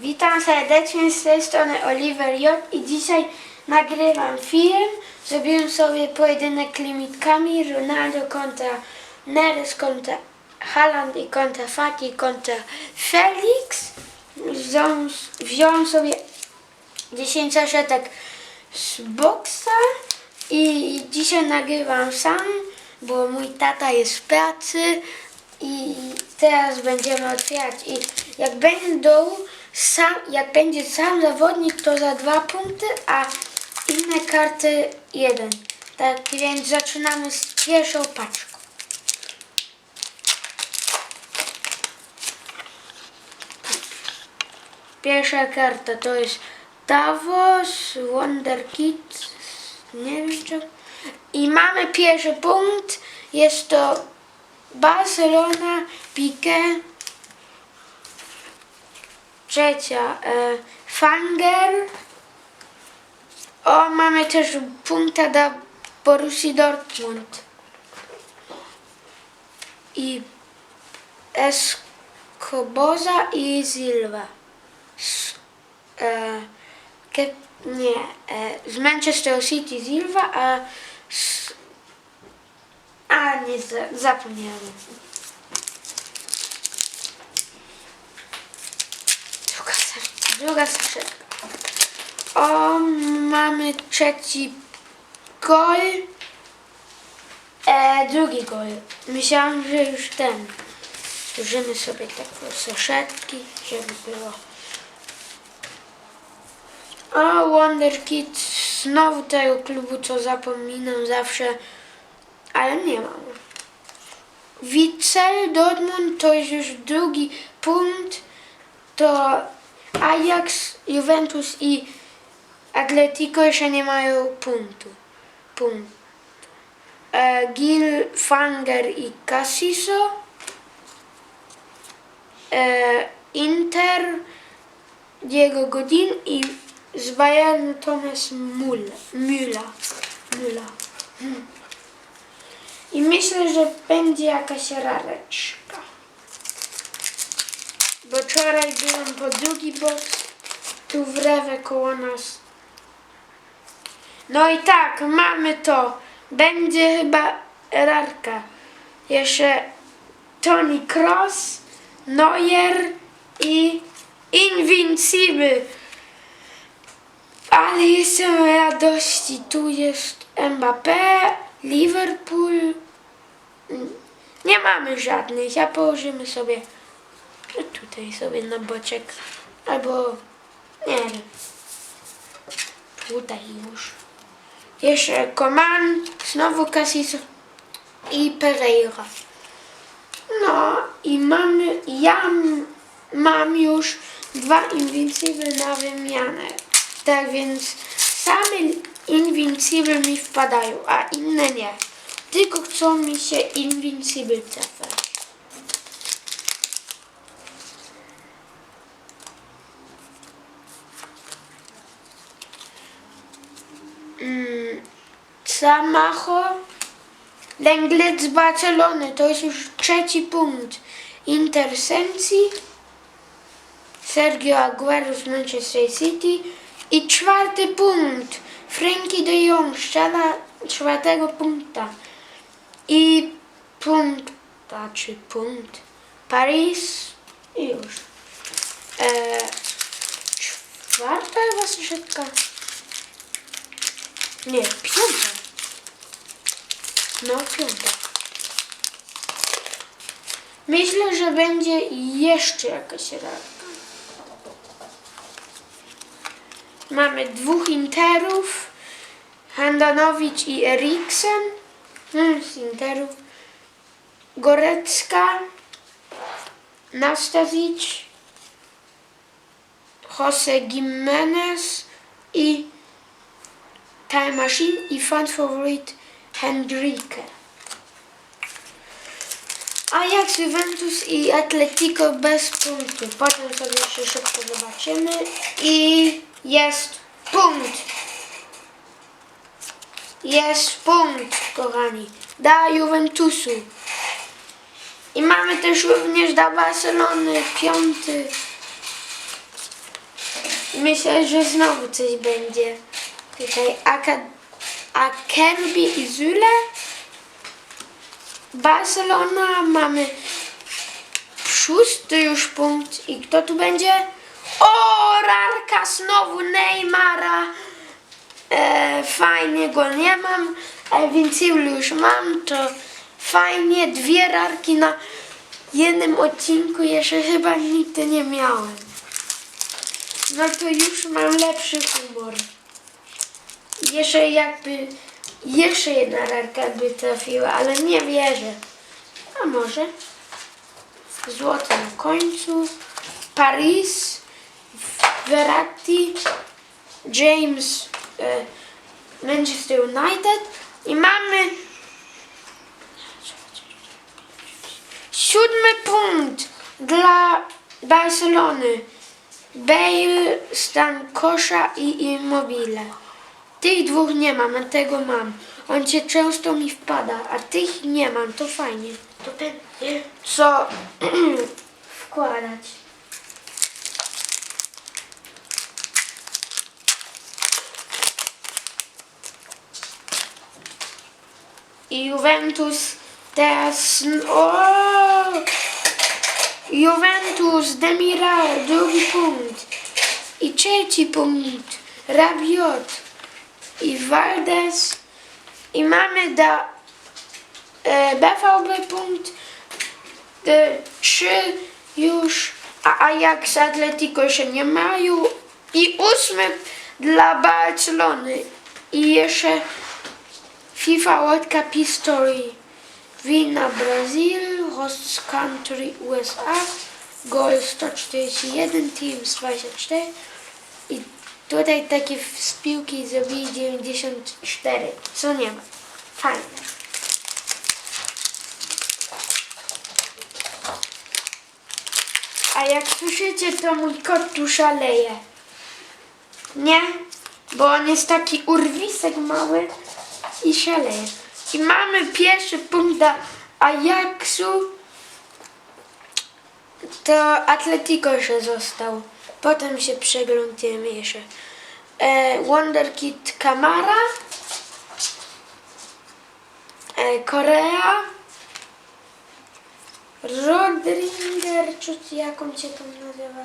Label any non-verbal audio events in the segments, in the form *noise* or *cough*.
Witam serdecznie z tej strony Oliver J. i dzisiaj nagrywam film. Zrobiłem sobie pojedynek limitkami Ronaldo kontra Neres kontra Haaland i kontra Fati kontra Felix. Wziąłem, sobie 10 saszetek z boksa i dzisiaj nagrywam sam, bo mój tata jest w pracy i teraz będziemy otwierać i jak będą sam, jak będzie sam zawodnik to za dwa punkty, a inne karty jeden. Tak więc zaczynamy z pierwszą paczką. Pierwsza karta to jest Davos, Wonder Kids, nie wiem czego. I mamy pierwszy punkt, jest to Barcelona, Piqué. Trzecia, e, Fanger. O, mamy też punkta dla Borussii Dortmund. I Escoboza i Silva. S, e, nie, e, z Manchester City Silva, a s, a nie, za- zapomniałem. Druga, sa- druga saszetka. O, mamy trzeci gol. E, drugi gol. Myślałam, że już ten. Zużymy sobie takie saszetki, żeby było. O, Wonder Kids. Znowu tego klubu, co zapominam zawsze, ale nie mam. Witzel Dortmund to jest już drugi punkt. To Ajax, Juventus i Atletico jeszcze nie mają punktu. Punkt. E, Gil, Fanger i Casiso. E, Inter, Diego Godin i z Bayernu Thomas Müller. Hmm. I myślę, że będzie jakaś rareczka. Wczoraj byłem po drugi box, tu w rewę koło nas. No i tak, mamy to. Będzie chyba rarka. Jeszcze Tony Cross, Neuer i Invincible. Ale jestem radości. Tu jest Mbappé, Liverpool. Nie mamy żadnych. Ja położymy sobie tutaj sobie na boczek. Albo nie wiem. Tutaj już. Jeszcze Coman, znowu Cassis i Pereira. No i mamy, ja mam już dwa Invincible na wymianę. Tak więc same Invincible mi wpadają, a inne nie. Tylko chcą mi się Invincible trafiać. Samacho, Lenglet z Barcelony, to jest już trzeci punkt. Intersencji, Sergio Aguero z Manchester City i czwarty punkt. Frankie de Jong strzela czwartego punkta. I punkta, czy punkt. Paris i już. E, czwarta chyba saszetka. Nie, piąta. No, piąta. Myślę, że będzie jeszcze jakaś rarka. Mamy dwóch Interów. Handanowicz i Eriksen. Hmm, z Interów. Gorecka. Nastasic. Jose Gimenez i Time Machine i fan favorite Hendrike. Ajax, Juventus i Atletico bez punktu. Potem sobie jeszcze szybko zobaczymy. I jest punkt. Jest punkt, kochani. Dla Juventusu. I mamy też również dla Barcelony piąty Myślę, że znowu coś będzie. Tutaj Aka, Akerbi i Zule. Barcelona mamy szósty już punkt. I kto tu będzie? O, Rarka znowu Neymara. E, fajnie go nie mam, ale Vinciulu już mam, to fajnie. Dwie rarki na jednym odcinku jeszcze chyba nigdy nie miałem. No to już mam lepszy humor. Jeszcze jakby, jeszcze jedna rarka by trafiła, ale nie wierzę. A może? Złote na końcu. Paris, Verratti, James, e, Manchester United i mamy siódmy punkt dla Barcelony. Bale, Stan Kosza i Immobile. Tych dwóch nie mam, a tego mam. On cię często mi wpada, a tych nie mam, to fajnie. To będzie co *clears throat* wkładać. I Juventus teraz... O! Juventus, Demiral, drugi punkt. I trzeci punkt, Rabiot i Valdes. I mamy da e, BVB punkt e, trzy już, a Ajax Atletico jeszcze nie mają. I ósmy dla Barcelony. I jeszcze FIFA World Cup History. Wina Brazil, Host Country USA, Goal 141, Teams 24 i tutaj takie z piłki zrobili 94, co nie ma. Fajne. A jak słyszycie, to mój kot tu szaleje. Nie? Bo on jest taki urwisek mały i szaleje. I mamy pierwszy punkt dla Ajaxu. To Atletico jeszcze został. Potem się przeglądniemy jeszcze. E, Wonderkid Kamara. E, Korea. Rodringer, czy jak on się tam nazywa?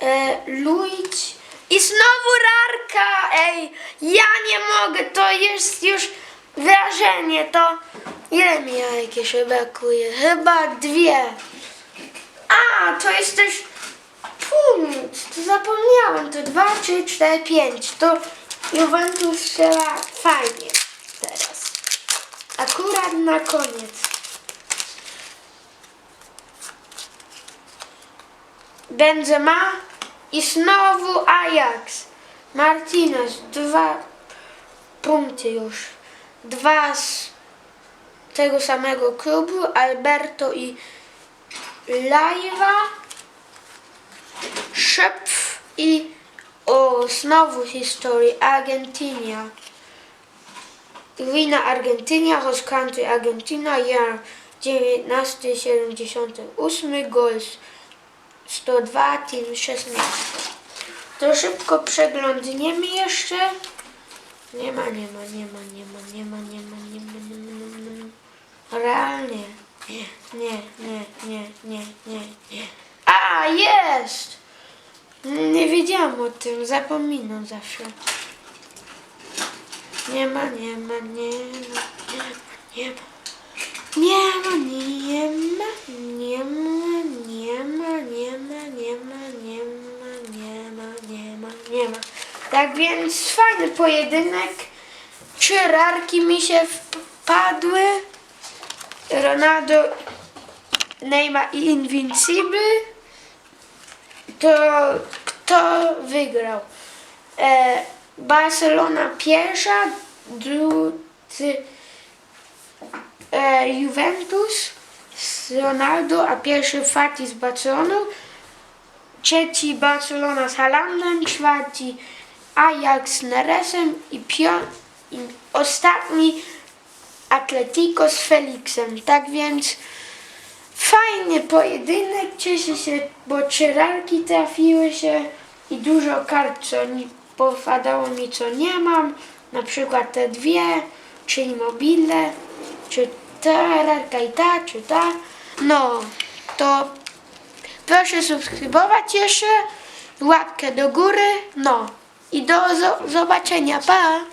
E, Luiz i znowu rarka, ej, ja nie mogę, to jest już wrażenie, to ile mi jajek jeszcze brakuje? Chyba dwie. A, to jest też punkt, to zapomniałem, to dwa, trzy, cztery, pięć, to Juventus strzela fajnie teraz. Akurat na koniec. Benzema i znowu Ajax. Martinez, dwa punkty już. Dwa z tego samego klubu, Alberto i Lajwa. Szepf i o znowu historii Argentynia. Wina Argentynia, host country Argentyna, year 1978, goals 102, team 16. To szybko przeglądniemy jeszcze. Nie ma, nie ma, nie ma, nie ma, nie ma, nie ma, nie ma, nie ma, nie ma. Realnie. Nie, nie, nie, nie, nie, nie. A, jest! Nie wiedziałam o tym, zapominam zawsze. Nie ma, nie ma, nie ma, nie ma, nie ma. Nie ma, nie ma, nie ma, nie ma, nie ma, nie ma, nie ma, nie ma, nie ma, nie ma. Tak więc fajny pojedynek. Trzy rarki mi się wpadły. Ronaldo, Neymar i Invincible. To kto wygrał? E, Barcelona pierwsza, drugi e, Juventus z Ronaldo, a pierwszy Fati z Barceloną, trzeci Barcelona z Haalandem, czwarty Ajax z Neresem i, pio- i ostatni Atletico z Felixem. Tak więc Fajny pojedynek, cieszę się, bo trzy rarki trafiły się i dużo kart, co nie powpadało mi, co nie mam. Na przykład te dwie, czyli mobile, czy ta rarka i ta, czy ta. No, to proszę subskrybować jeszcze, łapkę do góry, no i do zo- zobaczenia, pa!